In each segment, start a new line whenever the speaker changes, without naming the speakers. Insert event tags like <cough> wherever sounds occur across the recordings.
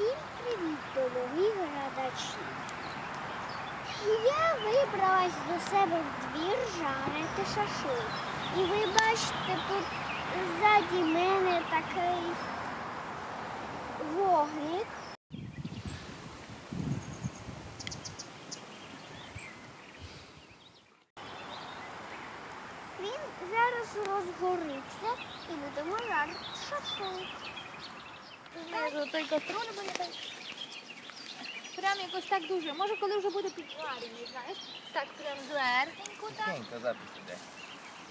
Всім привіт, дорогі глядачі! Я вибралась до себе в двір жарити шашлик. І ви бачите, тут ззаді мене такий вогник. Він зараз розгориться і будемо жарити шашлик.
Той каструль буде так. Прям якось так дуже. Може, коли вже буде підварений, знаєш? Так, прям зверхенько так.
Тихенько запис іде.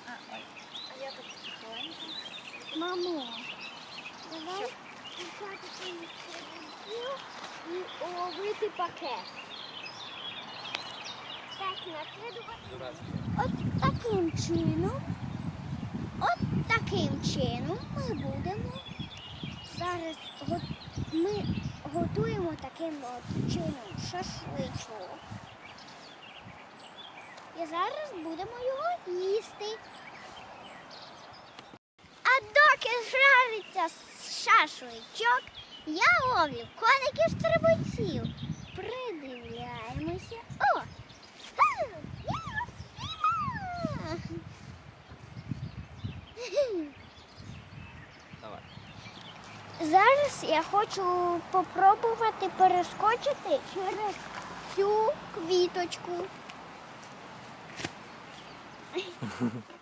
А, а я тут тихенько.
Мамо, давай взяти цю і уловити пакет. Так.
Дурацький.
От таким чином, от таким чином ми будемо зараз ми готуємо таким чином шашличок. І зараз будемо його їсти. А доки жариться шашличок, я ловлю коників стрибунців. Придивляємося. О!
Давай.
Зараз я хочу попробувати перескочити через цю квіточку. <laughs>